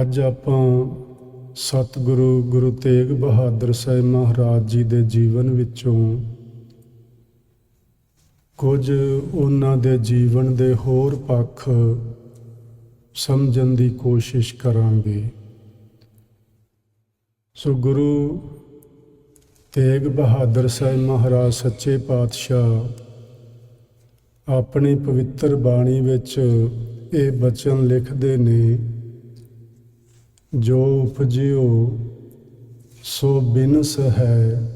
ਅੱਜ ਆਪਾਂ ਸਤਿਗੁਰੂ ਗੁਰੂ ਤੇਗ ਬਹਾਦਰ ਸਾਹਿਬ ਮਹਾਰਾਜ ਜੀ ਦੇ ਜੀਵਨ ਵਿੱਚੋਂ ਕੁਝ ਉਹਨਾਂ ਦੇ ਜੀਵਨ ਦੇ ਹੋਰ ਪੱਖ ਸਮਝਣ ਦੀ ਕੋਸ਼ਿਸ਼ ਕਰਾਂਗੇ। ਸੋ ਗੁਰੂ ਤੇਗ ਬਹਾਦਰ ਸਾਹਿਬ ਮਹਾਰਾਜ ਸੱਚੇ ਪਾਤਸ਼ਾਹ, ਆਪਣੀ ਪਵਿੱਤਰ ਬਾਣੀ ਵਿੱਚ ਇਹ ਬਚਨ ਲਿਖਦੇ ਨੇ ਜੋ ਉਪਜਿਓ, ਸੋ ਬਿਨਸ ਹੈ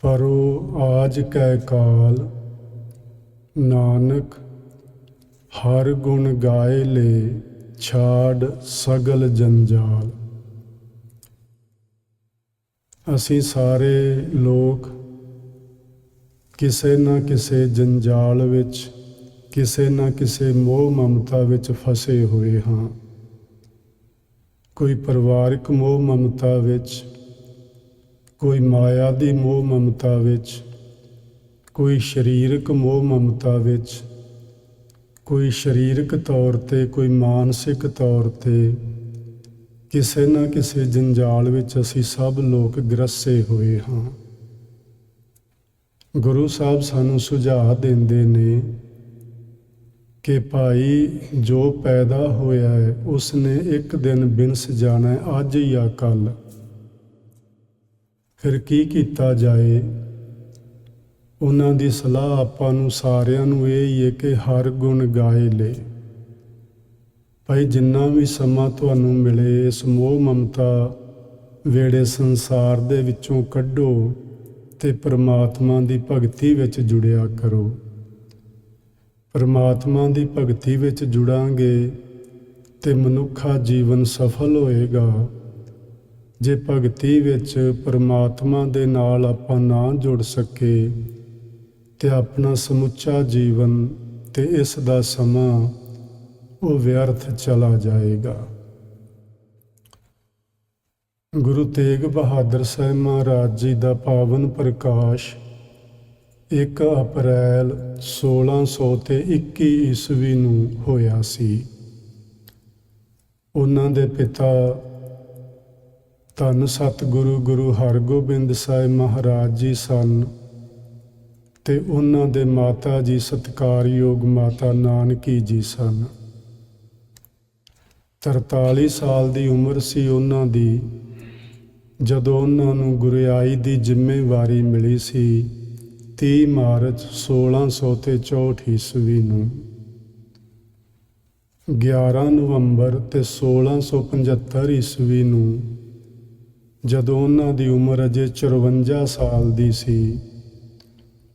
ਪਰੋ ਆਜ ਕੈ ਕਾਲ, ਨਾਨਕ, ਹਰ ਗੁਣ ਗਾਏ ਲੈ, ਛਾੜ ਸਗਲ ਜੰਜਾਲ। ਅਸੀਂ ਸਾਰੇ ਲੋਕ ਕਿਸੇ ਨਾ ਕਿਸੇ ਜੰਜਾਲ ਵਿੱਚ, ਕਿਸੇ ਨਾ ਕਿਸੇ ਮੋਹ ਮਮਤਾ ਵਿੱਚ ਫਸੇ ਹੋਏ ਹਾਂ। ਕੋਈ ਪਰਿਵਾਰਿਕ ਮੋਹ ਮਮਤਾ ਵਿੱਚ, ਕੋਈ ਮਾਇਆ ਦੀ ਮੋਹ ਮਮਤਾ ਵਿੱਚ, ਕੋਈ ਸਰੀਰਕ ਮੋਹ ਮਮਤਾ ਵਿੱਚ, ਕੋਈ ਸਰੀਰਕ ਤੌਰ ਤੇ, ਕੋਈ ਮਾਨਸਿਕ ਤੌਰ ਤੇ, ਕਿਸੇ ਨਾ ਕਿਸੇ ਜੰਜਾਲ ਵਿੱਚ ਅਸੀਂ ਸਭ ਲੋਕ ਗ੍ਰਸੇ ਹੋਏ ਹਾਂ। ਗੁਰੂ ਸਾਹਿਬ ਸਾਨੂੰ ਸੁਝਾਅ ਦਿੰਦੇ ਨੇ ਕਿ ਭਾਈ ਜੋ ਪੈਦਾ ਹੋਇਆ ਹੈ ਉਸ ਨੇ ਇੱਕ ਦਿਨ ਬਿਨਸ ਜਾਣਾ ਅੱਜ ਜਾਂ ਕੱਲ ਫਿਰ ਕੀ ਕੀਤਾ ਜਾਏ? ਉਹਨਾਂ ਦੀ ਸਲਾਹ ਆਪਾਂ ਨੂੰ ਸਾਰਿਆਂ ਨੂੰ ਇਹ ਹੀ ਹੈ ਕਿ ਹਰ ਗੁਣ ਗਾਏ ਲੈ। ਭਾਈ ਜਿੰਨਾ ਵੀ ਸਮਾਂ ਤੁਹਾਨੂੰ ਮਿਲੇ, ਇਸ ਮੋਹ ਮਮਤਾ ਵੇੜੇ ਸੰਸਾਰ ਦੇ ਵਿੱਚੋਂ ਕੱਢੋ ਤੇ ਪ੍ਰਮਾਤਮਾ ਦੀ ਭਗਤੀ ਵਿੱਚ ਜੁੜਿਆ ਕਰੋ। ਪਰਮਾਤਮਾ ਦੀ ਭਗਤੀ ਵਿੱਚ ਜੁੜਾਂਗੇ ਤੇ ਮਨੁੱਖਾ ਜੀਵਨ ਸਫਲ ਹੋਏਗਾ। ਜੇ ਭਗਤੀ ਵਿੱਚ ਪਰਮਾਤਮਾ ਦੇ ਨਾਲ ਆਪਾਂ ਨਾ ਜੁੜ ਸਕੇ ਤੇ ਆਪਣਾ ਸਮੁੱਚਾ ਜੀਵਨ ਤੇ ਇਸ ਦਾ ਸਮਾਂ ਉਹ ਵਿਅਰਥ ਚਲਾ ਜਾਏਗਾ। ਗੁਰੂ ਤੇਗ ਬਹਾਦਰ ਸਾਹਿਬ ਮਹਾਰਾਜ ਜੀ ਦਾ ਪਾਵਨ ਪ੍ਰਕਾਸ਼ 1 ਅਪ੍ਰੈਲ 1600 ਤੇ 21 ਈਸਵੀ ਨੂੰ ਹੋਇਆ ਸੀ। ਉਹਨਾਂ ਦੇ ਪਿਤਾ ਧੰਨ ਸਤਿਗੁਰੂ ਗੁਰੂ ਹਰਗੋਬਿੰਦ ਸਾਹਿਬ ਮਹਾਰਾਜ ਜੀ ਸਨ ਤੇ ਉਹਨਾਂ ਦੇ ਮਾਤਾ ਜੀ ਸਤਿਕਾਰਯੋਗ ਮਾਤਾ ਨਾਨਕੀ ਜੀ ਸਨ। 43 ਸਾਲ ਦੀ ਉਮਰ ਸੀ ਉਹਨਾਂ ਦੀ, ਜਦੋਂ ਉਹਨਾਂ ਨੂੰ ਗੁਰਿਆਈ ਦੀ ਜ਼ਿੰਮੇਵਾਰੀ ਮਿਲੀ ਸੀ 30 ਮਾਰਚ 1600 ਤੇ 64 ਈਸਵੀ ਨੂੰ 11 ਨਵੰਬਰ ਤੇ 1675 ਈਸਵੀ ਨੂੰ ਜਦੋਂ ਉਹਨਾਂ ਦੀ ਉਮਰ ਅਜੇ 54 ਸਾਲ ਦੀ ਸੀ,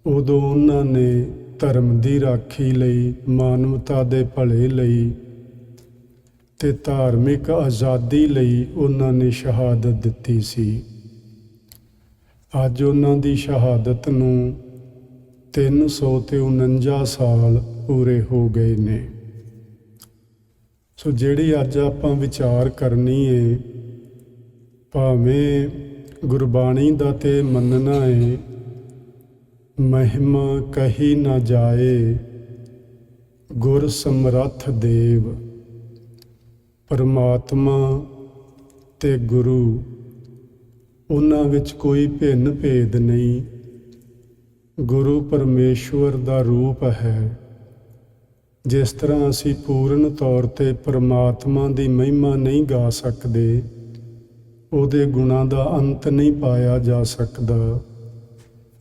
ਉਦੋਂ ਉਹਨਾਂ ਨੇ ਧਰਮ ਦੀ ਰਾਖੀ ਲਈ, ਮਾਨਵਤਾ ਦੇ ਭਲੇ ਲਈ ਤੇ ਧਾਰਮਿਕ ਆਜ਼ਾਦੀ ਲਈ ਉਹਨਾਂ ਨੇ ਸ਼ਹਾਦਤ ਦਿੱਤੀ ਸੀ। ਅੱਜ ਉਹਨਾਂ ਦੀ ਸ਼ਹਾਦਤ ਨੂੰ 349 ਸਾਲ ਪੂਰੇ ਹੋ ਗਏ ਨੇ। ਸੋ ਜਿਹੜੀ ਅੱਜ ਆਪਾਂ ਵਿਚਾਰ ਕਰਨੀ ਏ, ਭਾਵੇਂ ਗੁਰਬਾਣੀ ਦਾ ਤੇ ਮੰਨਣਾ ਏ, ਮਹਿਮਾ ਕਹੀ ਨਾ ਜਾਏ, ਗੁਰ ਸਮਰੱਥ ਦੇਵ, ਪਰਮਾਤਮਾ ਤੇ ਗੁਰੂ, ਉਹਨਾਂ ਵਿੱਚ ਕੋਈ ਭਿੰਨ ਭੇਦ ਨਹੀਂ। ਗੁਰੂ ਪਰਮੇਸ਼ਵਰ ਦਾ ਰੂਪ ਹੈ। ਜਿਸ ਤਰ੍ਹਾਂ ਅਸੀਂ ਪੂਰਨ ਤੌਰ ਤੇ ਪਰਮਾਤਮਾ ਦੀ ਮਹਿਮਾ ਨਹੀਂ ਗਾ ਸਕਦੇ, ਉਹਦੇ ਗੁਣਾਂ ਦਾ ਅੰਤ ਨਹੀਂ ਪਾਇਆ ਜਾ ਸਕਦਾ।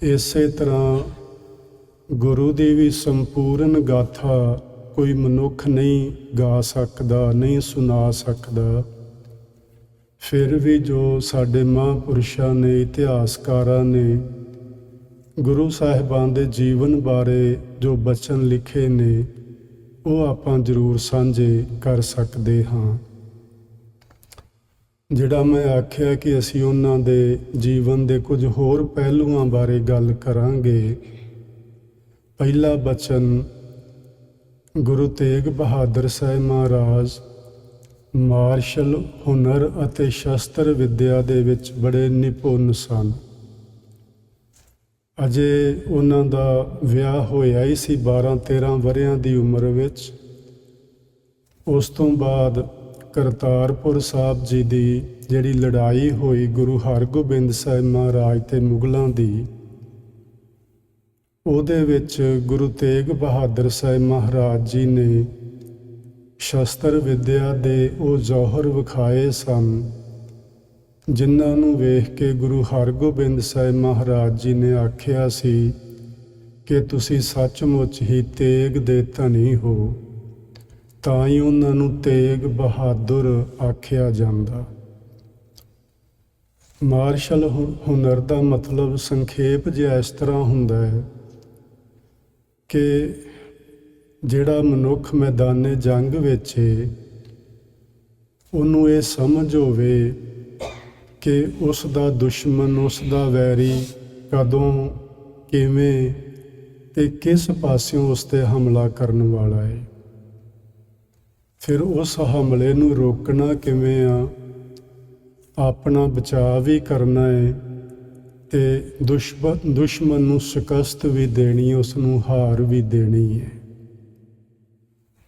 ਇਸੇ ਤਰ੍ਹਾਂ ਗੁਰੂ ਦੀ ਵੀ ਸੰਪੂਰਨ ਗਾਥਾ ਕੋਈ ਮਨੁੱਖ ਨਹੀਂ ਗਾ ਸਕਦਾ, ਨਹੀਂ ਸੁਣਾ ਸਕਦਾ। ਫਿਰ ਵੀ ਜੋ ਸਾਡੇ ਮਹਾਂਪੁਰਸ਼ਾਂ ਨੇ ਇਤਿਹਾਸਕਾਰਾਂ ਨੇ ਗੁਰੂ ਸਾਹਿਬਾਨ ਦੇ ਜੀਵਨ ਬਾਰੇ ਜੋ ਬਚਨ ਲਿਖੇ ਨੇ, ਉਹ ਆਪਾਂ ਜ਼ਰੂਰ ਸਾਂਝੇ ਕਰ ਸਕਦੇ ਹਾਂ। ਜਿਹੜਾ ਮੈਂ ਆਖਿਆ ਕਿ ਅਸੀਂ ਉਹਨਾਂ ਦੇ ਜੀਵਨ ਦੇ ਕੁਝ ਹੋਰ ਪਹਿਲੂਆਂ ਬਾਰੇ ਗੱਲ ਕਰਾਂਗੇ, ਪਹਿਲਾ ਬਚਨ ਗੁਰੂ ਤੇਗ ਬਹਾਦਰ ਸਾਹਿਬ ਮਹਾਰਾਜ ਮਾਰਸ਼ਲ ਹੁਨਰ ਅਤੇ ਸ਼ਸਤਰ ਵਿੱਦਿਆ ਦੇ ਵਿੱਚ ਬੜੇ ਨਿਪੁੰਨ ਸਨ। ਅਜੇ ਉਹਨਾਂ ਦਾ ਵਿਆਹ ਹੋਇਆ ਹੀ ਸੀ 12 13 ਵਰਿਆਂ ਦੀ ਉਮਰ ਵਿੱਚ। ਉਸ ਤੋਂ ਬਾਅਦ ਕਰਤਾਰਪੁਰ ਸਾਹਿਬ ਜੀ ਦੀ ਜਿਹੜੀ ਲੜਾਈ ਹੋਈ ਗੁਰੂ ਹਰਗੋਬਿੰਦ ਸਾਹਿਬ ਮਹਾਰਾਜ ਤੇ ਮੁਗਲਾਂ ਦੀ, ਉਹਦੇ ਵਿੱਚ ਗੁਰੂ ਤੇਗ ਬਹਾਦਰ ਸਾਹਿਬ ਮਹਾਰਾਜ ਜੀ ਨੇ ਸ਼ਸਤਰ ਵਿਦਿਆ ਦੇ ਉਹ ਜੌਹਰ ਵਿਖਾਏ ਸਨ। ਜਿਨ੍ਹਾਂ ਨੂੰ ਵੇਖ ਕੇ ਗੁਰੂ ਹਰਗੋਬਿੰਦ ਸਾਹਿਬ ਮਹਾਰਾਜ ਜੀ ਨੇ ਆਖਿਆ ਸੀ ਕਿ ਤੁਸੀਂ ਸੱਚਮੁੱਚ ਹੀ ਤੇਗ ਦੇ ਧਨੀ ਹੋ, ਤਾਂ ਹੀ ਉਹਨਾਂ ਨੂੰ ਤੇਗ ਬਹਾਦਰ ਆਖਿਆ ਜਾਂਦਾ। ਮਾਰਸ਼ਲ ਹੁ- ਹੁਨਰ ਦਾ ਮਤਲਬ ਸੰਖੇਪ ਜਿਹਾ ਇਸ ਤਰ੍ਹਾਂ ਹੁੰਦਾ ਹੈ ਕਿ ਜਿਹੜਾ ਮਨੁੱਖ ਮੈਦਾਨੇ ਜੰਗ ਵਿੱਚ ਉਹਨੂੰ ਇਹ ਸਮਝ ਹੋਵੇ ਕਿ ਉਸ ਦਾ ਦੁਸ਼ਮਣ ਉਸ ਦਾ ਵੈਰੀ ਕਦੋਂ, ਕਿਵੇਂ ਤੇ ਕਿਸ ਪਾਸਿਓਂ ਉਸ ਤੇ ਹਮਲਾ ਕਰਨ ਵਾਲਾ ਹੈ ਫਿਰ ਉਸ ਹਮਲੇ ਨੂੰ ਰੋਕਣਾ ਕਿਵੇਂ ਆ? ਆਪਣਾ ਬਚਾਅ ਵੀ ਕਰਨਾ ਹੈ ਤੇ ਦੁਸ਼ਮਣ ਦੁਸ਼ਮਣ ਨੂੰ ਸ਼ਿਕਸਤ ਵੀ ਦੇਣੀ ਉਸ ਨੂੰ ਹਾਰ ਵੀ ਦੇਣੀ ਹੈ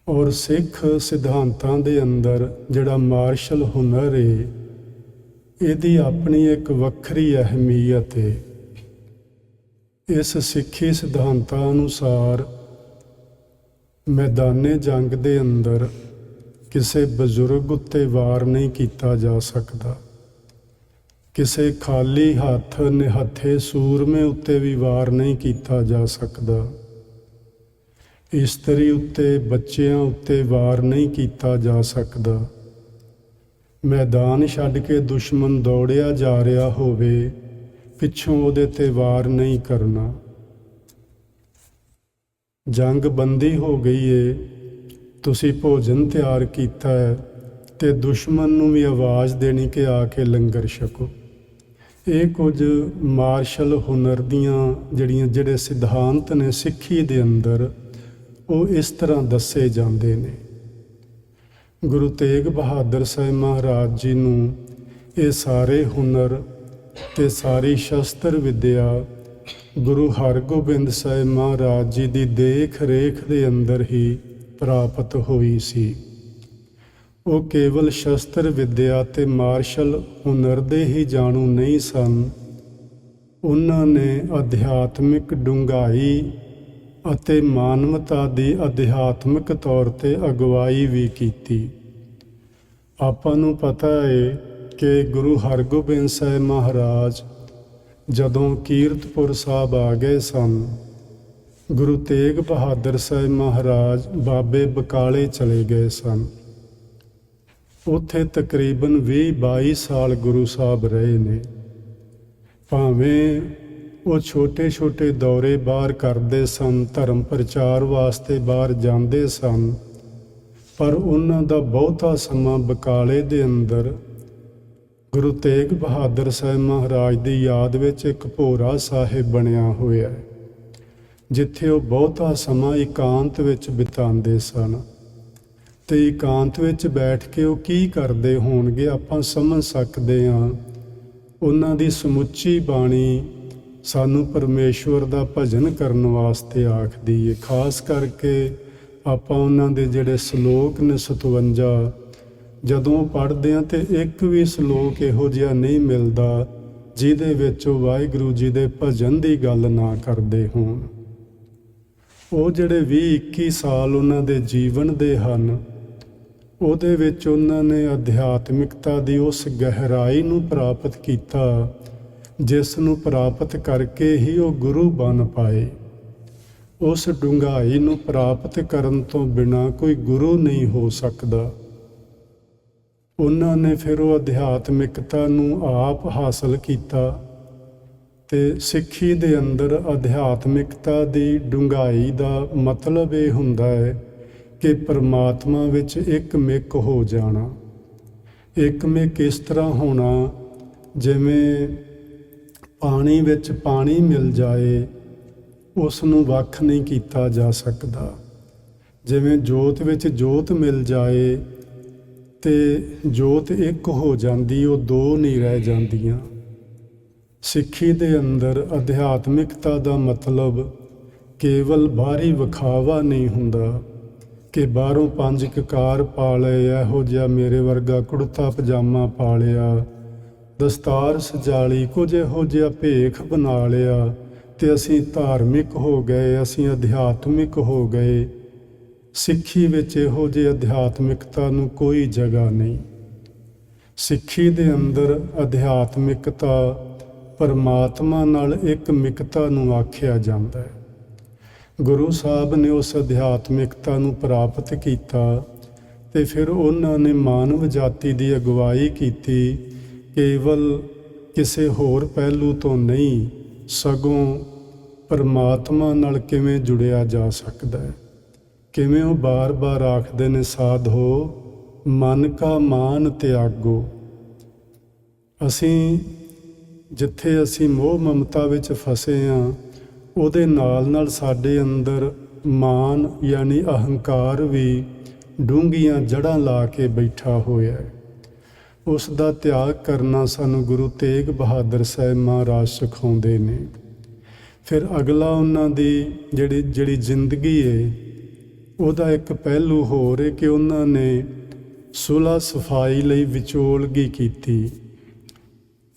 ਔਰ ਸਿੱਖ ਸਿਧਾਂਤਾਂ ਦੇ ਅੰਦਰ ਜਿਹੜਾ ਮਾਰਸ਼ਲ ਹੁਨਰ ਹੈ ਇਹਦੀ ਆਪਣੀ ਇੱਕ ਵੱਖਰੀ ਅਹਿਮੀਅਤ ਹੈ ਇਸ ਸਿੱਖੀ ਸਿਧਾਂਤਾਂ ਅਨੁਸਾਰ ਮੈਦਾਨੇ ਜੰਗ ਦੇ ਅੰਦਰ ਕਿਸੇ ਬਜ਼ੁਰਗ ਉੱਤੇ ਵਾਰ ਨਹੀਂ ਕੀਤਾ ਜਾ ਸਕਦਾ। ਕਿਸੇ ਖਾਲੀ ਹੱਥ, ਨਿਹੱਥੇ ਸੂਰਮੇ ਉੱਤੇ ਵੀ ਵਾਰ ਨਹੀਂ ਕੀਤਾ ਜਾ ਸਕਦਾ। ਇਸਤਰੀ ਉੱਤੇ, ਬੱਚਿਆਂ ਉੱਤੇ ਵਾਰ ਨਹੀਂ ਕੀਤਾ ਜਾ ਸਕਦਾ। ਮੈਦਾਨ ਛੱਡ ਕੇ ਦੁਸ਼ਮਣ ਦੌੜਿਆ ਜਾ ਰਿਹਾ ਹੋਵੇ, ਪਿੱਛੋਂ ਉਹਦੇ ਤੇ ਵਾਰ ਨਹੀਂ ਕਰਨਾ। ਜੰਗ ਬੰਦੀ ਹੋ ਗਈ ਏ, ਤੁਸੀਂ ਭੋਜਨ ਤਿਆਰ ਕੀਤਾ ਹੈ ਤੇ ਦੁਸ਼ਮਣ ਨੂੰ ਵੀ ਆਵਾਜ਼ ਦੇਣੀ ਕਿ ਆ ਕੇ ਲੰਗਰ ਛਕੋ। ਇਹ ਕੁਝ ਮਾਰਸ਼ਲ ਹੁਨਰ ਦੀਆਂ ਜਿਹੜੀਆਂ ਜਿਹੜੇ ਸਿਧਾਂਤ ਨੇ ਸਿੱਖੀ ਦੇ ਅੰਦਰ, ਉਹ ਇਸ ਤਰ੍ਹਾਂ ਦੱਸੇ ਜਾਂਦੇ ਨੇ। ਗੁਰੂ ਤੇਗ ਬਹਾਦਰ ਸਾਹਿਬ ਮਹਾਰਾਜ ਜੀ ਨੂੰ ਇਹ ਸਾਰੇ ਹੁਨਰ ਤੇ ਸਾਰੀ ਸ਼ਸਤਰ ਵਿਦਿਆ ਗੁਰੂ ਹਰਗੋਬਿੰਦ ਸਾਹਿਬ ਮਹਾਰਾਜ ਜੀ ਦੀ ਦੇਖ ਰੇਖ ਦੇ ਅੰਦਰ ਹੀ ਪ੍ਰਾਪਤ ਹੋਈ ਸੀ। ਉਹ ਕੇਵਲ ਸ਼ਸਤਰ ਵਿਦਿਆ ਤੇ ਮਾਰਸ਼ਲ ਹੁਨਰ ਦੇ ਹੀ ਜਾਣੂ ਨਹੀਂ ਸਨ। ਉਹਨਾਂ ਨੇ ਅਧਿਆਤਮਿਕ ਡੂੰਘਾਈ ਅਤੇ ਮਾਨਵਤਾ ਦੀ ਅਧਿਆਤਮਿਕ ਤੌਰ ਤੇ ਅਗਵਾਈ ਵੀ ਕੀਤੀ। ਆਪਾਂ ਨੂੰ ਪਤਾ ਹੈ ਕਿ ਗੁਰੂ ਹਰਗੋਬਿੰਦ ਸਾਹਿਬ ਮਹਾਰਾਜ ਜਦੋਂ ਕੀਰਤਪੁਰ ਸਾਹਿਬ ਆ ਗਏ ਸਨ, ਗੁਰੂ ਤੇਗ ਬਹਾਦਰ ਸਾਹਿਬ ਮਹਾਰਾਜ ਬਾਬੇ ਬਕਾਲੇ ਚਲੇ ਗਏ ਸਨ। ਉੱਥੇ ਤਕਰੀਬਨ 20-22 ਸਾਲ ਗੁਰੂ ਸਾਹਿਬ ਰਹੇ ਨੇ। ਭਾਵੇਂ ਉਹ ਛੋਟੇ-ਛੋਟੇ ਦੌਰੇ ਬਾਹਰ ਕਰਦੇ ਸਨ, ਧਰਮ ਪ੍ਰਚਾਰ ਵਾਸਤੇ ਬਾਹਰ ਜਾਂਦੇ ਸਨ। ਪਰ ਉਹਨਾਂ ਦਾ ਬਹੁਤਾ ਸਮਾਂ ਬਕਾਲੇ ਦੇ ਅੰਦਰ ਗੁਰੂ ਤੇਗ ਬਹਾਦਰ ਸਾਹਿਬ ਮਹਾਰਾਜ ਦੀ ਯਾਦ ਵਿੱਚ ਇੱਕ ਭੋਰਾ ਸਾਹਿਬ ਬਣਿਆ ਹੋਇਆ ਹੈ, ਜਿੱਥੇ ਉਹ ਬਹੁਤਾ ਸਮਾਂ ਇਕਾਂਤ ਵਿੱਚ ਬਿਤਾਉਂਦੇ ਸਨ। ਤੇ ਇਕਾਂਤ ਵਿੱਚ ਬੈਠ ਕੇ ਉਹ ਕੀ ਕਰਦੇ ਹੋਣਗੇ ਆਪਾਂ ਸਮਝ ਸਕਦੇ ਹਾਂ। ਉਹਨਾਂ ਦੀ ਸਮੁੱਚੀ ਬਾਣੀ ਸਾਨੂੰ ਪਰਮੇਸ਼ਵਰ ਦਾ ਭਜਨ ਕਰਨ ਵਾਸਤੇ ਆਖਦੀ ਹੈ ਖਾਸ ਕਰਕੇ ਆਪਾਂ ਉਹਨਾਂ ਦੇ ਜਿਹੜੇ ਸ਼ਲੋਕ ਨੇ 57 ਜਦੋਂ ਪੜ੍ਹਦੇ ਹਾਂ ਤੇ ਇੱਕ ਵੀ ਸ਼ਲੋਕ ਇਹੋ ਜਿਹਾ ਨਹੀਂ ਮਿਲਦਾ ਜਿਹਦੇ ਵਿੱਚ ਉਹ ਵਾਹਿਗੁਰੂ ਜੀ ਦੇ ਭਜਨ ਦੀ ਗੱਲ ਨਾ ਕਰਦੇ ਹੋਣ। ਉਹ ਜਿਹੜੇ 20 21 ਸਾਲ ਉਹਨਾਂ ਦੇ ਜੀਵਨ ਦੇ ਹਨ, ਉਹਦੇ ਵਿੱਚ ਉਹਨਾਂ ਨੇ ਅਧਿਆਤਮਿਕਤਾ ਦੀ ਉਸ ਗਹਿਰਾਈ ਨੂੰ ਪ੍ਰਾਪਤ ਕੀਤਾ ਜਿਸ ਨੂੰ ਪ੍ਰਾਪਤ ਕਰਕੇ ਹੀ ਉਹ ਗੁਰੂ ਬਣ ਪਾਏ। ਉਸ ਡੂੰਘਾਈ ਨੂੰ ਪ੍ਰਾਪਤ ਕਰਨ ਤੋਂ ਬਿਨਾ ਕੋਈ ਗੁਰੂ ਨਹੀਂ ਹੋ ਸਕਦਾ। ਉਹਨਾਂ ਨੇ ਫਿਰ ਉਹ ਅਧਿਆਤਮਿਕਤਾ ਨੂੰ ਆਪ ਹਾਸਲ ਕੀਤਾ ਤੇ ਸਿੱਖੀ ਦੇ ਅੰਦਰ ਅਧਿਆਤਮਿਕਤਾ ਦੀ ਡੂੰਘਾਈ ਦਾ ਮਤਲਬ ਇਹ ਹੁੰਦਾ ਹੈ ਕਿ ਪਰਮਾਤਮਾ ਵਿੱਚ ਇੱਕ ਮਿੱਕ ਹੋ ਜਾਣਾ। ਇੱਕ ਮਿੱਕ ਇਸ ਤਰ੍ਹਾਂ ਹੋਣਾ ਜਿਵੇਂ ਪਾਣੀ ਵਿੱਚ ਪਾਣੀ ਮਿਲ ਜਾਏ ਉਸ ਨੂੰ ਵੱਖ ਨਹੀਂ ਕੀਤਾ ਜਾ ਸਕਦਾ। ਜਿਵੇਂ ਜੋਤ ਵਿੱਚ ਜੋਤ ਮਿਲ ਜਾਏ ਤੇ ਜੋਤ ਇੱਕ ਹੋ ਜਾਂਦੀ, ਉਹ ਦੋ ਨਹੀਂ ਰਹਿ ਜਾਂਦੀਆਂ। ਸਿੱਖੀ ਦੇ ਅੰਦਰ ਅਧਿਆਤਮਿਕਤਾ ਦਾ ਮਤਲਬ ਕੇਵਲ ਬਾਹਰੀ ਵਿਖਾਵਾ ਨਹੀਂ ਹੁੰਦਾ ਕਿ ਬਾਹਰੋਂ ਪੰਜ ਕਕਾਰ ਪਾ ਲਏ, ਇਹੋ ਜਿਹਾ ਮੇਰੇ ਵਰਗਾ ਕੁੜਤਾ ਪਜਾਮਾ ਪਾ ਲਿਆ। ਦਸਤਾਰ ਸਜਾਲੀ ਕੁਝ ਇਹੋ ਜਿਹਾ ਭੇਖ ਬਣਾ ਲਿਆ ਤੇ ਅਸੀਂ ਧਾਰਮਿਕ ਹੋ ਗਏ, ਅਸੀਂ ਅਧਿਆਤਮਿਕ ਹੋ ਗਏ। ਸਿੱਖੀ ਵਿੱਚ ਇਹੋ ਜਿਹੀ ਅਧਿਆਤਮਿਕਤਾ ਨੂੰ ਕੋਈ ਜਗ੍ਹਾ ਨਹੀਂ। ਸਿੱਖੀ ਦੇ ਅੰਦਰ ਅਧਿਆਤਮਿਕਤਾ ਪਰਮਾਤਮਾ ਨਾਲ ਇੱਕ ਮਿਕਤਾ ਨੂੰ ਆਖਿਆ ਜਾਂਦਾ ਹੈ। ਗੁਰੂ ਸਾਹਿਬ ਨੇ ਉਸ ਅਧਿਆਤਮਿਕਤਾ ਨੂੰ ਪ੍ਰਾਪਤ ਕੀਤਾ ਤੇ ਫਿਰ ਉਹਨਾਂ ਨੇ ਮਾਨਵ ਜਾਤੀ ਦੀ ਅਗਵਾਈ ਕੀਤੀ ਕੇਵਲ ਕਿਸੇ ਹੋਰ ਪਹਿਲੂ ਤੋਂ ਨਹੀਂ, ਸਗੋਂ ਪਰਮਾਤਮਾ ਨਾਲ ਕਿਵੇਂ ਜੁੜਿਆ ਜਾ ਸਕਦਾ ਹੈ? ਕਿਵੇਂ ਉਹ ਬਾਰ-ਬਾਰ ਆਖਦੇ ਨੇ, ਸਾਧੋ, ਮਨ ਕਾ ਮਾਨ ਤਿਆਗੋ। ਅਸੀਂ ਜਿੱਥੇ ਅਸੀਂ ਮੋਹ ਮਮਤਾ ਵਿੱਚ ਫਸੇ ਹਾਂ ਉਹਦੇ ਨਾਲ ਨਾਲ ਸਾਡੇ ਅੰਦਰ ਮਾਨ ਯਾਨੀ ਅਹੰਕਾਰ ਵੀ ਡੂੰਘੀਆਂ ਜੜਾਂ ਲਾ ਕੇ ਬੈਠਾ ਹੋਇਆ ਹੈ। ਉਸ ਦਾ ਤਿਆਗ ਕਰਨਾ ਸਾਨੂੰ ਗੁਰੂ ਤੇਗ ਬਹਾਦਰ ਸਾਹਿਬ ਮਹਾਰਾਜ ਸਿਖਾਉਂਦੇ ਨੇ। ਫਿਰ ਅਗਲਾ ਉਹਨਾਂ ਦੀ ਜਿਹੜੀ ਜਿਹੜੀ ਜ਼ਿੰਦਗੀ ਹੈ ਉਹਦਾ ਇੱਕ ਪਹਿਲੂ ਹੋਰ ਹੈ ਕਿ ਉਹਨਾਂ ਨੇ ਸੁਲਾ ਸਫ਼ਾਈ ਲਈ ਵਿਚੋਲਗੀ ਕੀਤੀ।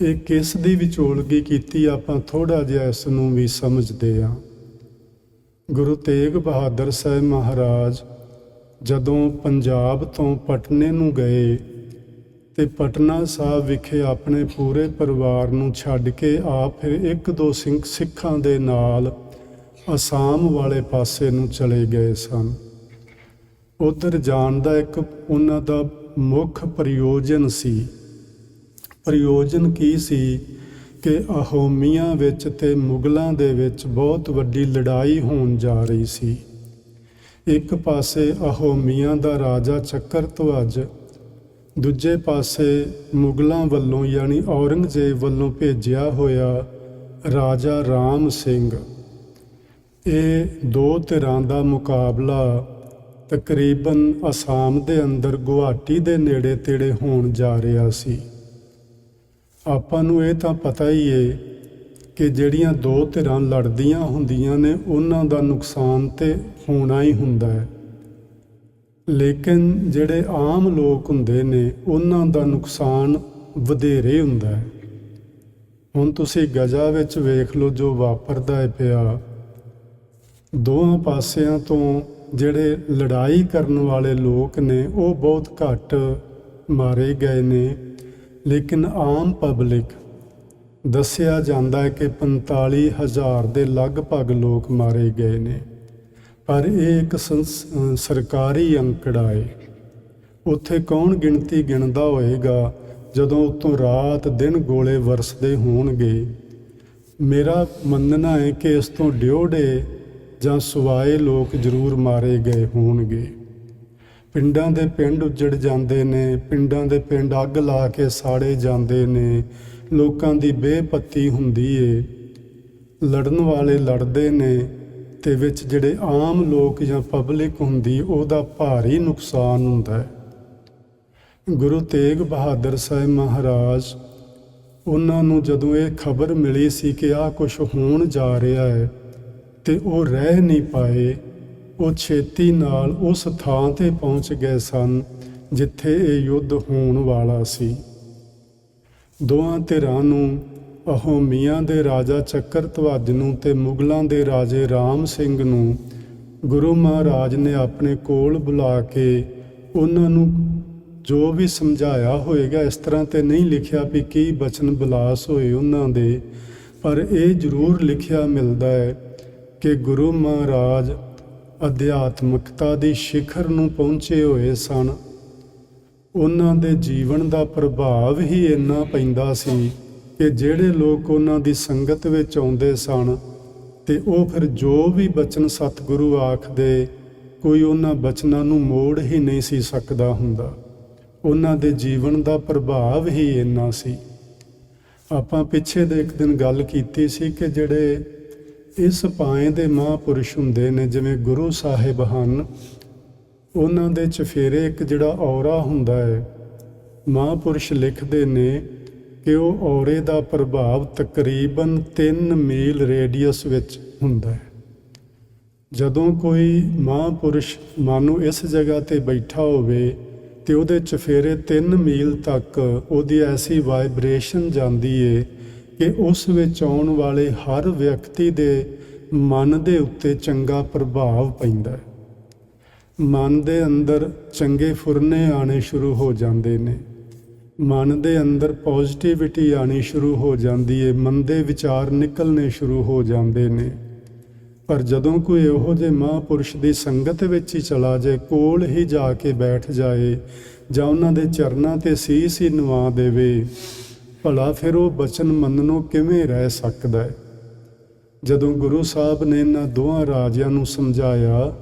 ਇਹ ਕਿਸ ਦੀ ਵਿਚੋਲਗੀ ਕੀਤੀ ਆਪਾਂ ਥੋੜਾ ਜਿਹਾ ਇਸ ਨੂੰ ਵੀ ਸਮਝਦੇ ਹਾਂ। ਗੁਰੂ ਤੇਗ ਬਹਾਦਰ ਸਾਹਿਬ ਮਹਾਰਾਜ ਜਦੋਂ ਪੰਜਾਬ ਤੋਂ ਪਟਨੇ ਨੂੰ ਗਏ ਤੇ ਪਟਨਾ ਸਾਹਿਬ ਵਿਖੇ ਆਪਣੇ ਪੂਰੇ ਪਰਿਵਾਰ ਨੂੰ ਛੱਡ ਕੇ ਆਪ ਫਿਰ ਇੱਕ ਦੋ ਸਿੰਘ ਸਿੱਖਾਂ ਦੇ ਨਾਲ ਅਸਾਮ ਵਾਲੇ ਪਾਸੇ ਨੂੰ ਚਲੇ ਗਏ ਸਨ। ਉਧਰ ਜਾਣ ਦਾ ਇੱਕ ਉਹਨਾਂ ਦਾ ਮੁੱਖ ਪ੍ਰਯੋਜਨ ਸੀ। ਪ੍ਰਯੋਜਨ ਕੀ ਸੀ ਕਿ ਅਹੋਮੀਆਂ ਵਿੱਚ ਤੇ ਮੁਗਲਾਂ ਦੇ ਵਿੱਚ ਬਹੁਤ ਵੱਡੀ ਲੜਾਈ ਹੋਣ ਜਾ ਰਹੀ ਸੀ। ਇੱਕ ਪਾਸੇ ਅਹੋਮੀਆਂ ਦਾ ਰਾਜਾ ਚੱਕਰ ਧਵਜ ਦੂਜੇ ਪਾਸੇ ਮੁਗਲਾਂ ਵੱਲੋਂ ਯਾਨੀ ਔਰੰਗਜ਼ੇਬ ਵੱਲੋਂ ਭੇਜਿਆ ਹੋਇਆ ਰਾਜਾ ਰਾਮ ਸਿੰਘ, ਇਹ ਦੋ ਧਿਰਾਂ ਦਾ ਮੁਕਾਬਲਾ ਤਕਰੀਬਨ ਅਸਾਮ ਦੇ ਅੰਦਰ ਗੁਹਾਟੀ ਦੇ ਨੇੜੇ ਤੇੜੇ ਹੋਣ ਜਾ ਰਿਹਾ ਸੀ। ਆਪਾਂ ਨੂੰ ਇਹ ਤਾਂ ਪਤਾ ਹੀ ਏ ਕਿ ਜਿਹੜੀਆਂ ਦੋ ਧਿਰਾਂ ਲੜਦੀਆਂ ਹੁੰਦੀਆਂ ਨੇ, ਉਹਨਾਂ ਦਾ ਨੁਕਸਾਨ ਤੇ ਹੋਣਾ ਹੀ ਹੁੰਦਾ ਹੈ। ਲੇਕਿਨ ਜਿਹੜੇ ਆਮ ਲੋਕ ਹੁੰਦੇ ਨੇ, ਉਹਨਾਂ ਦਾ ਨੁਕਸਾਨ ਵਧੇਰੇ ਹੁੰਦਾ ਹੈ। ਹੁਣ ਤੁਸੀਂ ਗਜਾ ਵਿੱਚ ਵੇਖ ਲਓ ਜੋ ਵਾਪਰਦਾ ਹੈ ਪਿਆ। ਦੋਹਾਂ ਪਾਸਿਆਂ ਤੋਂ ਜਿਹੜੇ ਲੜਾਈ ਕਰਨ ਵਾਲੇ ਲੋਕ ਨੇ, ਉਹ ਬਹੁਤ ਘੱਟ ਮਾਰੇ ਗਏ ਨੇ। ਲੇਕਿਨ ਆਮ ਪਬਲਿਕ ਦੱਸਿਆ ਜਾਂਦਾ ਹੈ ਕਿ 45000 ਦੇ ਲਗਭਗ ਲੋਕ ਮਾਰੇ ਗਏ ਨੇ। ਪਰ ਇਹ ਇੱਕ ਸੰਸ- ਸਰਕਾਰੀ ਅੰਕੜਾ ਹੈ ਉੱਥੇ ਕੌਣ ਗਿਣਤੀ ਗਿਣਦਾ ਹੋਏਗਾ ਜਦੋਂ ਉਤੋਂ ਰਾਤ ਦਿਨ ਗੋਲੇ ਵਰਸਦੇ ਹੋਣਗੇ? ਮੇਰਾ ਮੰਨਣਾ ਹੈ ਕਿ ਇਸ ਤੋਂ ਡਿਓੜੇ ਜਾਂ ਸਵਾਏ ਲੋਕ ਜ਼ਰੂਰ ਮਾਰੇ ਗਏ ਹੋਣਗੇ। ਪਿੰਡਾਂ ਦੇ ਪਿੰਡ ਉੱਜੜ ਜਾਂਦੇ ਨੇ, ਪਿੰਡਾਂ ਦੇ ਪਿੰਡ ਅੱਗ ਲਾ ਕੇ ਸਾੜੇ ਜਾਂਦੇ ਨੇ, ਲੋਕਾਂ ਦੀ ਬੇਪੱਤੀ ਹੁੰਦੀ ਏ। ਲੜਨ ਵਾਲੇ ਲੜਦੇ ਨੇ ਤੇ ਵਿੱਚ ਜਿਹੜੇ ਆਮ ਲੋਕ ਜਾਂ ਪਬਲਿਕ ਹੁੰਦੀ, ਉਹਦਾ ਭਾਰੀ ਨੁਕਸਾਨ ਹੁੰਦਾ ਹੈ। ਗੁਰੂ ਤੇਗ ਬਹਾਦਰ ਸਾਹਿਬ ਮਹਾਰਾਜ, ਉਹਨਾਂ ਨੂੰ ਜਦੋਂ ਇਹ ਖਬਰ ਮਿਲੀ ਸੀ ਕਿ ਆਹ ਕੁਝ ਹੋਣ ਜਾ ਰਿਹਾ ਹੈ ਤੇ ਉਹ ਰਹਿ ਨਹੀਂ ਪਾਏ, ਉਹ ਛੇਤੀ ਨਾਲ ਉਸ ਥਾਂ ਤੇ ਪਹੁੰਚ ਗਏ ਸਨ ਜਿੱਥੇ ਇਹ ਯੁੱਧ ਹੋਣ ਵਾਲਾ ਸੀ। ਦੋਹਾਂ ਧਿਰਾਂ ਨੂੰ ਅਹੋਮੀਆਂ ਦੇ ਰਾਜਾ ਚੱਕਰ ਧਵਜ ਨੂੰ ਤੇ ਮੁਗਲਾਂ ਦੇ ਰਾਜੇ ਰਾਮ ਸਿੰਘ ਨੂੰ ਗੁਰੂ ਮਹਾਰਾਜ ਨੇ ਆਪਣੇ ਕੋਲ ਬੁਲਾ ਕੇ ਉਹਨਾਂ ਨੂੰ ਜੋ ਵੀ ਸਮਝਾਇਆ ਹੋਏਗਾ, ਇਸ ਤਰ੍ਹਾਂ ਤੇ ਨਹੀਂ ਲਿਖਿਆ ਵੀ ਕੀ ਬਚਨ ਬਲਾਸ ਹੋਏ ਉਹਨਾਂ ਦੇ, ਪਰ ਇਹ ਜ਼ਰੂਰ ਲਿਖਿਆ ਮਿਲਦਾ ਹੈ ਕਿ ਗੁਰੂ ਮਹਾਰਾਜ ਅਧਿਆਤਮਿਕਤਾ ਦੀ ਸਿਖਰ ਨੂੰ ਪਹੁੰਚੇ ਹੋਏ ਸਨ। ਉਹਨਾਂ ਦੇ ਜੀਵਨ ਦਾ ਪ੍ਰਭਾਵ ਹੀ ਇੰਨਾ ਪੈਂਦਾ ਸੀ ਕਿ ਜਿਹੜੇ ਲੋਕ ਉਹਨਾਂ ਦੀ ਸੰਗਤ ਵਿੱਚ ਆਉਂਦੇ ਸਨ ਤੇ ਉਹ ਫਿਰ ਜੋ ਵੀ ਬਚਨ ਸਤਿਗੁਰੂ ਆਖਦੇ, ਕੋਈ ਉਹਨਾਂ ਬਚਨਾਂ ਨੂੰ ਮੋੜ ਹੀ ਨਹੀਂ ਸੀ ਸਕਦਾ ਹੁੰਦਾ। ਉਹਨਾਂ ਦੇ ਜੀਵਨ ਦਾ ਪ੍ਰਭਾਵ ਹੀ ਇੰਨਾ ਸੀ। ਆਪਾਂ ਪਿੱਛੇ ਦੇ ਇੱਕ ਦਿਨ ਗੱਲ ਕੀਤੀ ਸੀ ਕਿ ਜਿਹੜੇ ਇਸ ਪਾਏ ਦੇ ਮਹਾਂਪੁਰਸ਼ ਹੁੰਦੇ ਨੇ, ਜਿਵੇਂ ਗੁਰੂ ਸਾਹਿਬ ਹਨ, ਉਹਨਾਂ ਦੇ ਚਫੇਰੇ ਇੱਕ ਜਿਹੜਾ ਔਰਾ ਹੁੰਦਾ ਹੈ, ਮਹਾਂਪੁਰਸ਼ ਲਿਖਦੇ ਨੇ ਕਿ ਉਹ ਔਰੇ ਦਾ ਪ੍ਰਭਾਵ ਤਕਰੀਬਨ 3 ਮੀਲ ਰੇਡੀਅਸ ਵਿੱਚ ਹੁੰਦਾ ਹੈ? ਜਦੋਂ ਕੋਈ ਮਹਾਂਪੁਰਸ਼ ਮਾਨੋ ਇਸ ਜਗ੍ਹਾ ਤੇ ਬੈਠਾ ਹੋਵੇ ਤੇ ਉਹਦੇ ਚਫੇਰੇ 3 ਮੀਲ ਤੱਕ ਉਹਦੀ ਐਸੀ ਵਾਈਬ੍ਰੇਸ਼ਨ ਜਾਂਦੀ ਏ ਕਿ ਉਸ ਵਿੱਚ ਆਉਣ ਵਾਲੇ ਹਰ ਵਿਅਕਤੀ ਦੇ ਮਨ ਦੇ ਉੱਤੇ ਚੰਗਾ ਪ੍ਰਭਾਵ ਪੈਂਦਾ ਹੈ। ਮਨ ਦੇ ਅੰਦਰ ਚੰਗੇ ਫੁਰਨੇ ਆਣੇ ਸ਼ੁਰੂ ਹੋ ਜਾਂਦੇ ਨੇ। ਮਨ ਦੇ ਅੰਦਰ ਪੋਜ਼ਿਟਿਵਿਟੀ ਆਣੀ ਸ਼ੁਰੂ ਹੋ ਜਾਂਦੀ ਏ ਮੰਦੇ ਵਿਚਾਰ ਨਿਕਲਣੇ ਸ਼ੁਰੂ ਹੋ ਜਾਂਦੇ ਨੇ। ਪਰ ਜਦੋਂ ਕੋਈ ਇਹੋ ਜਿਹੇ ਮਹਾਂਪੁਰਸ਼ ਦੀ ਸੰਗਤ ਵਿੱਚ ਹੀ ਚਲਾ ਜਾਏ, ਕੋਲ ਹੀ ਜਾ ਕੇ ਬੈਠ ਜਾਏ, ਜਾਂ ਉਹਨਾਂ ਦੇ ਚਰਨਾਂ ਤੇ ਸੀਸ ਹੀ ਨਵਾ ਦੇਵੇ, ਭਲਾ ਫਿਰ ਉਹ ਬਚਨ ਮੰਨਣੋਂ ਕਿਵੇਂ ਰਹਿ ਸਕਦਾ ਹੈ ਜਦੋਂ ਗੁਰੂ ਸਾਹਿਬ ਨੇ ਇਹਨਾਂ ਦੋਹਾਂ ਰਾਜਿਆਂ ਨੂੰ ਸਮਝਾਇਆ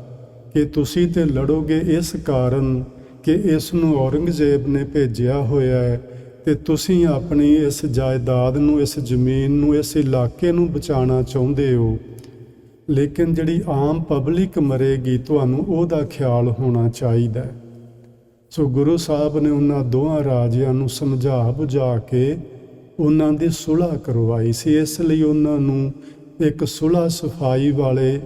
ਕਿ ਤੁਸੀਂ ਤੇ ਲੜੋਗੇ ਇਸ ਕਾਰਨ ਕਿ ਇਸ ਨੂੰ ਔਰੰਗਜ਼ੇਬ ਨੇ ਭੇਜਿਆ ਹੋਇਆ ਹੈ ਤੇ ਤੁਸੀਂ ਆਪਣੀ ਇਸ ਜਾਇਦਾਦ ਨੂੰ, ਇਸ ਜ਼ਮੀਨ ਨੂੰ, ਇਸ ਇਲਾਕੇ ਨੂੰ ਬਚਾਉਣਾ ਚਾਹੁੰਦੇ ਹੋ। ਲੇਕਿਨ ਜਿਹੜੀ ਆਮ ਪਬਲਿਕ ਮਰੇਗੀ, ਤੁਹਾਨੂੰ ਉਹਦਾ ਖਿਆਲ ਹੋਣਾ ਚਾਹੀਦਾ ਹੈ। ਸੋ ਗੁਰੂ ਸਾਹਿਬ ਨੇ ਉਹਨਾਂ ਦੋਹਾਂ ਰਾਜਿਆਂ ਨੂੰ ਸਮਝਾ ਬੁਝਾ ਕੇ ਉਹਨਾਂ ਦੀ ਸੁਲ੍ਹਾ ਕਰਵਾਈ ਸੀ। ਇਸ ਲਈ ਉਹਨਾਂ ਨੂੰ ਇੱਕ ਸੁਲ੍ਹਾ ਸਫ਼ਾਈ ਵਾਲੇ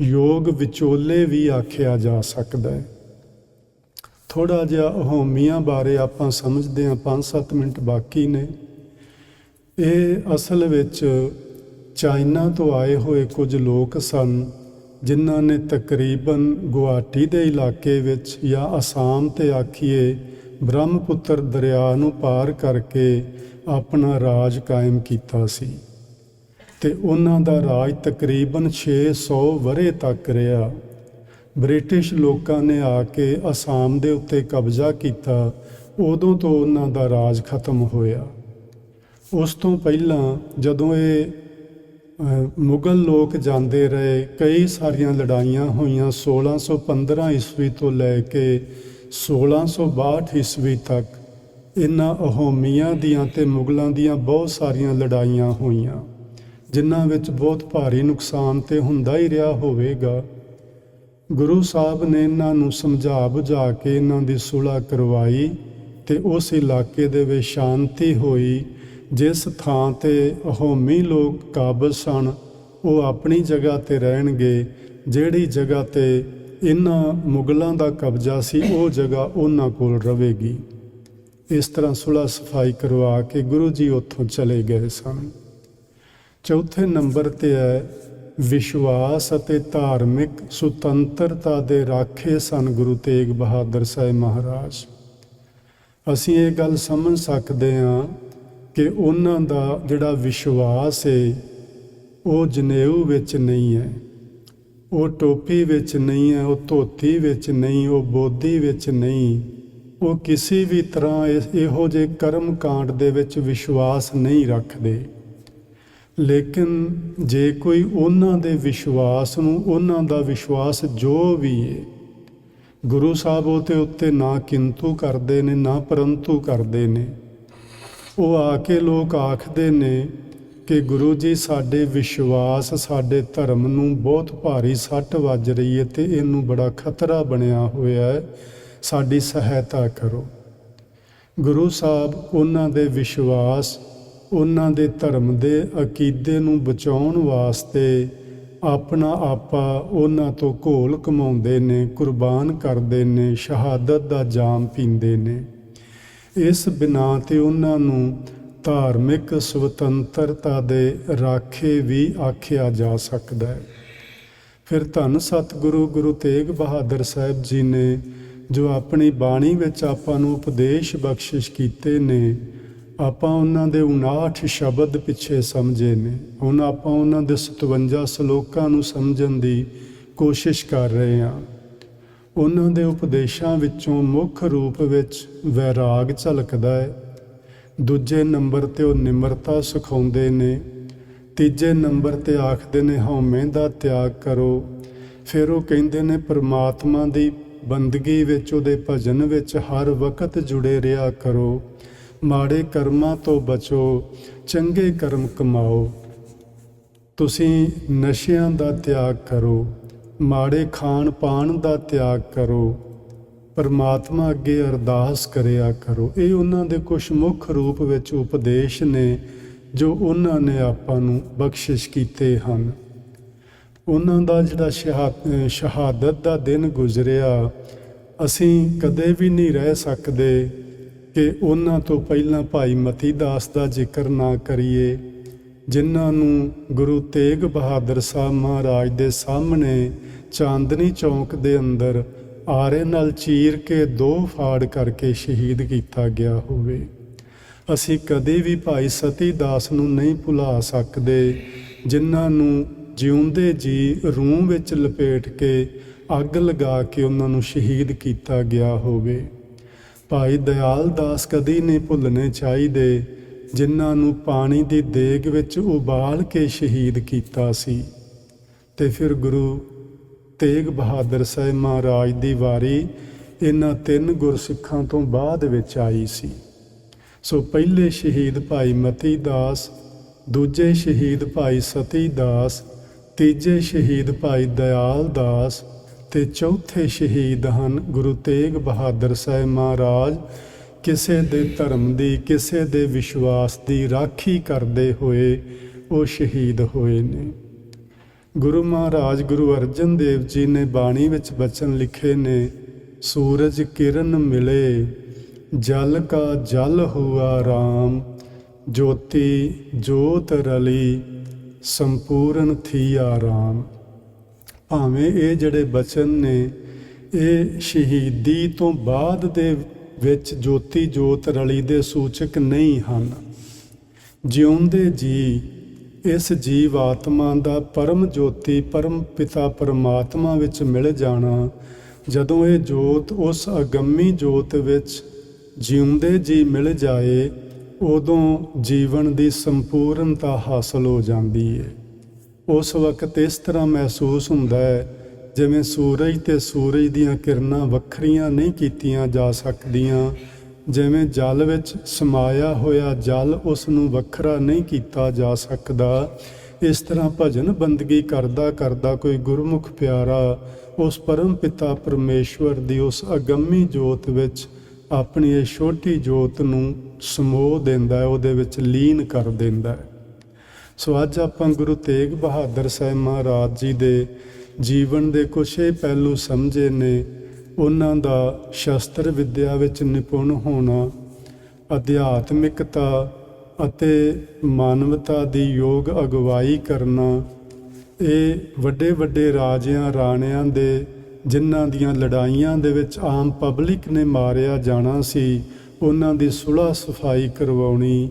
ਯੋਗ ਵਿਚੋਲੇ ਵੀ ਆਖਿਆ ਜਾ ਸਕਦਾ ਹੈ। ਥੋੜਾ ਜਿਹਾ ਹਉਮੀਆਂ ਬਾਰੇ ਆਪਾਂ ਸਮਝਦੇ ਹਾਂ 5-7 ਮਿੰਟ ਬਾਕੀ ਨੇ। ਇਹ ਅਸਲ ਵਿੱਚ ਚਾਈਨਾ ਤੋਂ ਆਏ ਹੋਏ ਕੁਝ ਲੋਕ ਸਨ, ਜਿਨ੍ਹਾਂ ਨੇ ਤਕਰੀਬਨ ਗੁਹਾਟੀ ਦੇ ਇਲਾਕੇ ਵਿੱਚ ਜਾਂ ਅਸਾਮ ਤੇ ਆਖੀਏ ਬ੍ਰਹਮਪੁੱਤਰ ਦਰਿਆ ਨੂੰ ਪਾਰ ਕਰਕੇ ਆਪਣਾ ਰਾਜ ਕਾਇਮ ਕੀਤਾ ਸੀ। ਤੇ ਉਹਨਾਂ ਦਾ ਰਾਜ ਤਕਰੀਬਨ 600 ਵਰੇ ਤੱਕ ਰਿਹਾ। ਬ੍ਰਿਟਿਸ਼ ਲੋਕਾਂ ਨੇ ਆ ਕੇ ਅਸਾਮ ਦੇ ਉੱਤੇ ਕਬਜ਼ਾ ਕੀਤਾ, ਉਦੋਂ ਤੋਂ ਉਹਨਾਂ ਦਾ ਰਾਜ ਖਤਮ ਹੋਇਆ। ਉਸ ਤੋਂ ਪਹਿਲਾਂ ਜਦੋਂ ਇਹ ਮੁਗਲ ਲੋਕ ਜਾਂਦੇ ਰਹੇ, ਕਈ ਸਾਰੀਆਂ ਲੜਾਈਆਂ ਹੋਈਆਂ 1615 ਈਸਵੀ ਤੋਂ ਲੈ ਕੇ 1662 ਈਸਵੀ ਤੱਕ, ਇਹਨਾਂ ਅਹੋਮੀਆਂ ਦੀਆਂ ਤੇ ਮੁਗਲਾਂ ਦੀਆਂ ਬਹੁਤ ਸਾਰੀਆਂ ਲੜਾਈਆਂ ਹੋਈਆਂ, ਜਿਨ੍ਹਾਂ ਵਿੱਚ ਬਹੁਤ ਭਾਰੀ ਨੁਕਸਾਨ ਤੇ ਹੁੰਦਾ ਹੀ ਰਿਹਾ ਹੋਵੇਗਾ। ਗੁਰੂ ਸਾਹਿਬ ਨੇ ਇਹਨਾਂ ਨੂੰ ਸਮਝਾ ਬੁਝਾ ਕੇ ਇਹਨਾਂ ਦੀ ਸੁਲ੍ਹਾ ਕਰਵਾਈ ਤੇ ਉਸ ਇਲਾਕੇ ਦੇ ਵਿੱਚ ਸ਼ਾਂਤੀ ਹੋਈ, ਜਿਸ ਥਾਂ ਤੇ ਹਉਮੀ ਲੋਕ ਕਾਬਜ਼ ਸਨ, ਉਹ ਆਪਣੀ ਜਗ੍ਹਾ ਤੇ ਰਹਿਣਗੇ, ਜਿਹੜੀ ਜਗ੍ਹਾ ਤੇ ਇਹਨਾਂ ਮੁਗਲਾਂ ਦਾ ਕਬਜ਼ਾ ਸੀ, ਉਹ ਜਗ੍ਹਾ ਉਹਨਾਂ ਕੋਲ ਰਹੇਗੀ। ਇਸ ਤਰ੍ਹਾਂ ਸੁਲ੍ਹਾ ਸਫ਼ਾਈ ਕਰਵਾ ਕੇ ਗੁਰੂ ਜੀ ਉੱਥੋਂ ਚਲੇ ਗਏ ਸਨ। ਚੌਥੇ ਨੰਬਰ ਤੇ ਹੈ ਵਿਸ਼ਵਾਸ ਅਤੇ ਧਾਰਮਿਕ ਸੁਤੰਤਰਤਾ ਦੇ ਰਾਖੇ ਸਨ ਗੁਰੂ ਤੇਗ ਬਹਾਦਰ ਸਾਹਿਬ ਮਹਾਰਾਜ। ਅਸੀਂ ਇਹ ਗੱਲ ਸਮਝ ਸਕਦੇ ਹਾਂ ਕਿ ਉਹਨਾਂ ਦਾ ਜਿਹੜਾ ਵਿਸ਼ਵਾਸ ਹੈ ਉਹ ਜਨੇਊ ਵਿੱਚ ਨਹੀਂ ਹੈ। ਉਹ ਟੋਪੀ ਵਿੱਚ ਨਹੀਂ ਹੈ, ਉਹ ਧੋਤੀ ਵਿੱਚ ਨਹੀਂ, ਉਹ ਬੋਧੀ ਵਿੱਚ ਨਹੀਂ। ਉਹ ਕਿਸੇ ਵੀ ਤਰ੍ਹਾਂ ਇਹੋ ਜਿਹੇ ਕਰਮ ਕਾਂਡ ਦੇ ਵਿੱਚ ਵਿਸ਼ਵਾਸ ਨਹੀਂ ਰੱਖਦੇ। ਲੇਕਿਨ ਜੇ ਕੋਈ ਉਹਨਾਂ ਦੇ ਵਿਸ਼ਵਾਸ ਨੂੰ, ਉਹਨਾਂ ਦਾ ਵਿਸ਼ਵਾਸ ਜੋ ਵੀ ਹੈ ਗੁਰੂ ਸਾਹਿਬ ਉਹਦੇ ਉੱਤੇ ਨਾ ਕਿੰਤੂ ਕਰਦੇ ਨੇ, ਨਾ ਪਰੰਤੂ ਕਰਦੇ ਨੇ। ਉਹ ਆ ਕੇ ਲੋਕ ਆਖਦੇ ਨੇ ਕਿ ਗੁਰੂ ਜੀ, ਸਾਡੇ ਵਿਸ਼ਵਾਸ, ਸਾਡੇ ਧਰਮ ਨੂੰ ਬਹੁਤ ਭਾਰੀ ਸੱਟ ਵੱਜ ਰਹੀ ਹੈ ਤੇ ਇਹਨੂੰ ਬੜਾ ਖਤਰਾ ਬਣਿਆ ਹੋਇਆ ਹੈ ਸਾਡੀ ਸਹਾਇਤਾ ਕਰੋ। ਗੁਰੂ ਸਾਹਿਬ ਉਹਨਾਂ ਦੇ ਵਿਸ਼ਵਾਸ ਉਹਨਾਂ ਦੇ ਧਰਮ ਦੇ ਅਕੀਦੇ ਨੂੰ ਬਚਾਉਣ ਵਾਸਤੇ ਆਪਣਾ ਆਪਾ ਉਹਨਾਂ ਤੋਂ ਘੋਲ ਕਮਾਉਂਦੇ ਨੇ, ਕੁਰਬਾਨ ਕਰਦੇ ਨੇ, ਸ਼ਹਾਦਤ ਦਾ ਜਾਮ ਪੀਂਦੇ ਨੇ। ਇਸ ਬਿਨਾ ਤੇ ਉਹਨਾਂ ਨੂੰ ਧਾਰਮਿਕ ਸੁਤੰਤਰਤਾ ਦੇ ਰਾਖੇ ਵੀ ਆਖਿਆ ਜਾ ਸਕਦਾ ਹੈ। ਫਿਰ ਧੰਨ ਸਤਿਗੁਰੂ ਗੁਰੂ ਤੇਗ ਬਹਾਦਰ ਸਾਹਿਬ ਜੀ ਨੇ ਜੋ ਆਪਣੀ ਬਾਣੀ ਵਿੱਚ ਆਪਾਂ ਨੂੰ ਉਪਦੇਸ਼ ਬਖਸ਼ਿਸ਼ ਕੀਤੇ ਨੇ ਆਪਾਂ ਉਹਨਾਂ ਦੇ 59 ਸ਼ਬਦ ਪਿੱਛੇ ਸਮਝੇ ਨੇ। ਹੁਣ ਆਪਾਂ ਉਹਨਾਂ ਦੇ 57 ਸ਼ਲੋਕਾਂ ਨੂੰ ਸਮਝਣ ਦੀ ਕੋਸ਼ਿਸ਼ ਕਰ ਰਹੇ ਹਾਂ। ਉਹਨਾਂ ਦੇ ਉਪਦੇਸ਼ਾਂ ਵਿੱਚੋਂ ਮੁੱਖ ਰੂਪ ਵਿੱਚ ਵੈਰਾਗ ਝਲਕਦਾ ਹੈ। ਦੂਜੇ ਨੰਬਰ ਤੇ ਉਹ ਨਿਮਰਤਾ ਸਿਖਾਉਂਦੇ ਨੇ। ਤੀਜੇ ਨੰਬਰ ਤੇ ਆਖਦੇ ਨੇ ਹਉਮੈ ਦਾ ਤਿਆਗ ਕਰੋ। ਫਿਰ ਉਹ ਕਹਿੰਦੇ ਨੇ, ਪ੍ਰਮਾਤਮਾ ਦੀ ਬੰਦਗੀ ਵਿੱਚ, ਉਹਦੇ ਭਜਨ ਵਿੱਚ ਹਰ ਵਕਤ ਜੁੜੇ ਰਿਹਾ ਕਰੋ। ਮਾੜੇ ਕਰਮਾਂ ਤੋਂ ਬਚੋ, ਚੰਗੇ ਕਰਮ ਕਮਾਓ। ਤੁਸੀਂ ਨਸ਼ਿਆਂ ਦਾ ਤਿਆਗ ਕਰੋ, ਮਾੜੇ ਖਾਣ ਪਾਣ ਦਾ ਤਿਆਗ ਕਰੋ, ਪਰਮਾਤਮਾ ਅੱਗੇ ਅਰਦਾਸ ਕਰਿਆ ਕਰੋ। ਇਹ ਉਹਨਾਂ ਦੇ ਕੁਝ ਮੁੱਖ ਰੂਪ ਵਿੱਚ ਉਪਦੇਸ਼ ਨੇ, ਜੋ ਉਹਨਾਂ ਨੇ ਆਪਾਂ ਨੂੰ ਬਖਸ਼ਿਸ਼ ਕੀਤੇ ਹਨ। ਉਹਨਾਂ ਦਾ ਜਿਹੜਾ ਸ਼ਹਾ- ਸ਼ਹਾਦਤ ਦਾ ਦਿਨ ਗੁਜ਼ਰਿਆ, ਅਸੀਂ ਕਦੇ ਵੀ ਨਹੀਂ ਰਹਿ ਸਕਦੇ। ਕਿ ਉਹਨਾਂ ਤੋਂ ਪਹਿਲਾਂ ਭਾਈ ਮਤੀ ਦਾਸ ਦਾ ਜ਼ਿਕਰ ਨਾ ਕਰੀਏ, ਜਿਨ੍ਹਾਂ ਨੂੰ ਗੁਰੂ ਤੇਗ ਬਹਾਦਰ ਸਾਹਿਬ ਮਹਾਰਾਜ ਦੇ ਸਾਹਮਣੇ ਚਾਂਦਨੀ ਚੌਂਕ ਦੇ ਅੰਦਰ ਆਰੇ ਨਾਲ ਚੀਰ ਕੇ ਦੋ ਫਾੜ ਕਰਕੇ ਸ਼ਹੀਦ ਕੀਤਾ ਗਿਆ ਹੋਵੇ। ਅਸੀਂ ਕਦੇ ਵੀ ਭਾਈ ਸਤੀ ਦਾਸ ਨੂੰ ਨਹੀਂ ਭੁਲਾ ਸਕਦੇ, ਜਿਨ੍ਹਾਂ ਨੂੰ ਜਿਉਂਦੇ ਜੀ ਰੂਹ ਵਿੱਚ ਲਪੇਟ ਕੇ ਅੱਗ ਲਗਾ ਕੇ ਉਹਨਾਂ ਨੂੰ ਸ਼ਹੀਦ ਕੀਤਾ ਗਿਆ ਹੋਵੇ। ਭਾਈ ਦਇਆਲ ਦਾਸ ਕਦੀ ਨਹੀਂ ਭੁੱਲਣੇ ਚਾਹੀਦੇ, ਜਿਨ੍ਹਾਂ ਨੂੰ ਪਾਣੀ ਦੀ ਦੇਗ ਵਿੱਚ ਉਬਾਲ ਕੇ ਸ਼ਹੀਦ ਕੀਤਾ ਸੀ। ਤੇ ਫਿਰ ਗੁਰੂ ਤੇਗ ਬਹਾਦਰ ਸਾਹਿਬ ਮਹਾਰਾਜ ਦੀ ਵਾਰੀ ਇਹਨਾਂ ਤਿੰਨ ਗੁਰਸਿੱਖਾਂ ਤੋਂ ਬਾਅਦ ਵਿੱਚ ਆਈ ਸੀ। ਸੋ ਪਹਿਲੇ ਸ਼ਹੀਦ ਭਾਈ ਮਤੀ ਦਾਸ, ਦੂਜੇ ਸ਼ਹੀਦ ਭਾਈ ਸਤੀ ਦਾਸ, ਤੀਜੇ ਸ਼ਹੀਦ ਭਾਈ ਦਇਆਲ ਦਾਸ ਤੇ ਚੌਥੇ ਸ਼ਹੀਦ ਹਨ ਗੁਰੂ ਤੇਗ ਬਹਾਦਰ ਸਾਹਿਬ ਮਹਾਰਾਜ। ਕਿਸੇ ਦੇ ਧਰਮ ਦੀ, ਕਿਸੇ ਦੇ ਵਿਸ਼ਵਾਸ ਦੀ ਰਾਖੀ ਕਰਦੇ ਹੋਏ ਉਹ ਸ਼ਹੀਦ ਹੋਏ ਨੇ। ਗੁਰੂ ਮਹਾਰਾਜ, ਗੁਰੂ ਅਰਜਨ ਦੇਵ ਜੀ ਨੇ ਬਾਣੀ ਵਿੱਚ ਬਚਨ ਲਿਖੇ ਨੇ, ਸੂਰਜ ਕਿਰਨ ਮਿਲੇ, ਜਲ ਕਾ ਜਲ ਹੁਆ RAM ਜੋਤੀ ਜੋਤ ਰਲੀ, ਸੰਪੂਰਨ ਥੀ ਆਰਾਮ ਭਾਵੇਂ ਇਹ ਜਿਹੜੇ ਬਚਨ ਨੇ, ਇਹ ਸ਼ਹੀਦੀ ਤੋਂ ਬਾਅਦ ਦੇ ਵਿੱਚ ਜੋਤੀ ਜੋਤ ਰਲੀ ਦੇ ਸੂਚਕ ਨਹੀਂ ਹਨ। ਜਿਉਂਦੇ ਜੀ, ਇਸ ਜੀਵ ਆਤਮਾ ਦਾ ਪਰਮ ਜੋਤੀ, ਪਰਮ ਪਿਤਾ ਪਰਮਾਤਮਾ ਵਿੱਚ ਮਿਲ ਜਾਣਾ, ਜਦੋਂ ਇਹ ਜੋਤ ਉਸ ਅਗੰਮੀ ਜੋਤ ਵਿੱਚ ਜਿਉਂਦੇ ਜੀ ਮਿਲ ਜਾਏ, ਉਦੋਂ ਜੀਵਨ ਦੀ ਸੰਪੂਰਨਤਾ ਹਾਸਲ ਹੋ ਜਾਂਦੀ ਹੈ ਉਸ ਵਕਤ ਇਸ ਤਰ੍ਹਾਂ ਮਹਿਸੂਸ ਹੁੰਦਾ ਹੈ, ਜਿਵੇਂ ਸੂਰਜ ਤੇ ਸੂਰਜ ਦੀਆਂ ਕਿਰਨਾਂ ਵੱਖਰੀਆਂ ਨਹੀਂ ਕੀਤੀਆਂ ਜਾ ਸਕਦੀਆਂ, ਜਿਵੇਂ ਜਲ ਵਿੱਚ ਸਮਾਇਆ ਹੋਇਆ ਜਲ ਉਸ ਨੂੰ ਵੱਖਰਾ ਨਹੀਂ ਕੀਤਾ ਜਾ ਸਕਦਾ। ਇਸ ਤਰ੍ਹਾਂ ਭਜਨ ਬੰਦਗੀ ਕਰਦਾ ਕਰਦਾ ਕੋਈ ਗੁਰਮੁਖ ਪਿਆਰਾ ਉਸ ਪਰਮ ਪਿਤਾ ਪਰਮੇਸ਼ਵਰ ਦੀ ਉਸ ਅਗੰਮੀ ਜੋਤ ਵਿੱਚ ਆਪਣੀ ਇਹ ਛੋਟੀ ਜੋਤ ਨੂੰ ਸਮੋ ਦਿੰਦਾ ਹੈ, ਉਹਦੇ ਵਿੱਚ ਲੀਨ ਕਰ ਦਿੰਦਾ ਹੈ। ਸੋ ਅੱਜ ਆਪਾਂ ਗੁਰੂ ਤੇਗ ਬਹਾਦਰ ਸਾਹਿਬ ਮਹਾਰਾਜ ਜੀ ਦੇ ਜੀਵਨ ਦੇ ਕੁਛ ਇਹ ਪਹਿਲੂ ਸਮਝੇ ਨੇ, ਉਹਨਾਂ ਦਾ ਸ਼ਸਤਰ ਵਿੱਦਿਆ ਵਿੱਚ ਨਿਪੁੰਨ ਹੋਣਾ, ਅਧਿਆਤਮਿਕਤਾ ਅਤੇ ਮਾਨਵਤਾ ਦੀ ਯੋਗ ਅਗਵਾਈ ਕਰਨਾ, ਇਹ ਵੱਡੇ ਵੱਡੇ ਰਾਜਿਆਂ ਰਾਣਿਆਂ ਦੇ ਜਿਨ੍ਹਾਂ ਦੀਆਂ ਲੜਾਈਆਂ ਦੇ ਵਿੱਚ ਆਮ ਪਬਲਿਕ ਨੇ ਮਾਰਿਆ ਜਾਣਾ ਸੀ, ਉਹਨਾਂ ਦੀ ਸੁਲ੍ਹਾ ਸਫ਼ਾਈ ਕਰਵਾਉਣੀ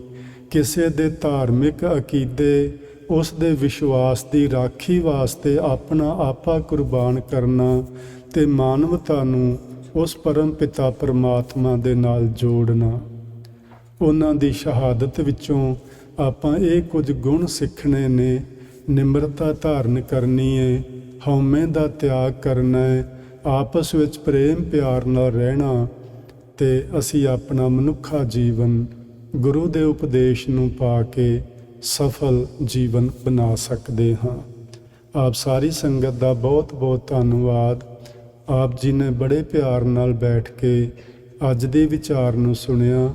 ਕਿਸੇ ਦੇ ਧਾਰਮਿਕ ਅਕੀਦੇ, ਉਸ ਦੇ ਵਿਸ਼ਵਾਸ ਦੀ ਰਾਖੀ ਵਾਸਤੇ ਆਪਣਾ ਆਪਾ ਕੁਰਬਾਨ ਕਰਨਾ ਤੇ ਮਾਨਵਤਾ ਨੂੰ ਉਸ ਪਰਮ ਪਿਤਾ ਪਰਮਾਤਮਾ ਦੇ ਨਾਲ ਜੋੜਨਾ। ਉਹਨਾਂ ਦੀ ਸ਼ਹਾਦਤ ਵਿੱਚੋਂ ਆਪਾਂ ਇਹ ਕੁਝ ਗੁਣ ਸਿੱਖਣੇ ਨੇ, ਨਿਮਰਤਾ ਧਾਰਨ ਕਰਨੀ ਹੈ ਹਉਮੈ ਦਾ ਤਿਆਗ ਕਰਨਾ ਹੈ ਆਪਸ ਵਿੱਚ ਪ੍ਰੇਮ ਪਿਆਰ ਨਾਲ ਰਹਿਣਾ ਤੇ ਅਸੀਂ ਆਪਣਾ ਮਨੁੱਖਾ ਜੀਵਨ ਗੁਰੂ ਦੇ ਉਪਦੇਸ਼ ਨੂੰ ਪਾ ਕੇ ਸਫਲ ਜੀਵਨ ਬਣਾ ਸਕਦੇ ਹਾਂ। ਆਪ ਸਾਰੀ ਸੰਗਤ ਦਾ ਬਹੁਤ ਬਹੁਤ ਧੰਨਵਾਦ। ਆਪ ਜੀ ਨੇ ਬੜੇ ਪਿਆਰ ਨਾਲ ਬੈਠ ਕੇ ਅੱਜ ਦੇ ਵਿਚਾਰ ਨੂੰ ਸੁਣਿਆ।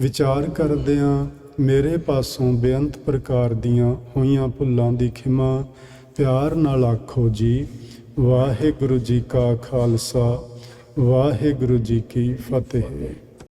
ਵਿਚਾਰ ਕਰਦਿਆਂ ਮੇਰੇ ਪਾਸੋਂ ਬੇਅੰਤ ਪ੍ਰਕਾਰ ਦੀਆਂ ਹੋਈਆਂ ਭੁੱਲਾਂ ਦੀ ਖਿਮਾ ਪਿਆਰ ਨਾਲ ਆਖੋ ਜੀ, ਵਾਹਿਗੁਰੂ ਜੀ ਕਾ ਖਾਲਸਾ, ਵਾਹਿਗੁਰੂ ਜੀ ਕੀ ਫਤਿਹ।